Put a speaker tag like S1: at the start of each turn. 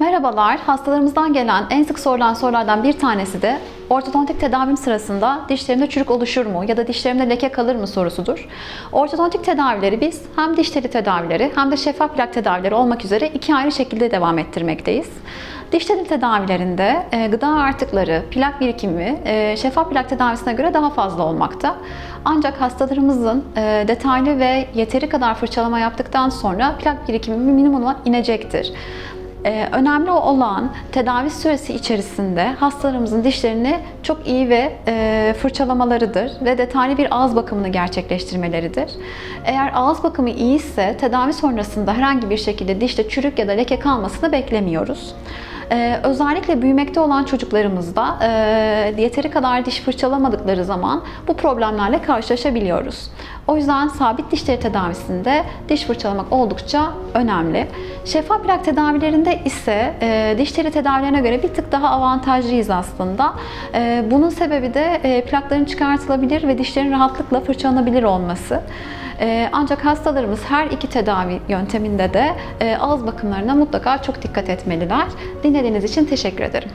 S1: Merhabalar, hastalarımızdan gelen en sık sorulan sorulardan bir tanesi de ortodontik tedavim sırasında dişlerimde çürük oluşur mu ya da dişlerimde leke kalır mı sorusudur. Ortodontik tedavileri biz hem diş teli tedavileri hem de şeffaf plak tedavileri olmak üzere iki ayrı şekilde devam ettirmekteyiz. Diş teli tedavilerinde e, gıda artıkları, plak birikimi e, şeffaf plak tedavisine göre daha fazla olmakta. Ancak hastalarımızın e, detaylı ve yeteri kadar fırçalama yaptıktan sonra plak birikimi minimuma inecektir. Ee, önemli olan tedavi süresi içerisinde hastalarımızın dişlerini çok iyi ve e, fırçalamalarıdır ve detaylı bir ağız bakımını gerçekleştirmeleridir. Eğer ağız bakımı iyi ise tedavi sonrasında herhangi bir şekilde dişte çürük ya da leke kalmasını beklemiyoruz. Ee, özellikle büyümekte olan çocuklarımızda e, yeteri kadar diş fırçalamadıkları zaman bu problemlerle karşılaşabiliyoruz. O yüzden sabit dişleri tedavisinde diş fırçalamak oldukça önemli. Şeffaf plak tedavilerinde ise e, diş tedavilerine göre bir tık daha avantajlıyız aslında. E, bunun sebebi de e, plakların çıkartılabilir ve dişlerin rahatlıkla fırçalanabilir olması. E, ancak hastalarımız her iki tedavi yönteminde de e, ağız bakımlarına mutlaka çok dikkat etmeliler. Dinlediğiniz için teşekkür ederim.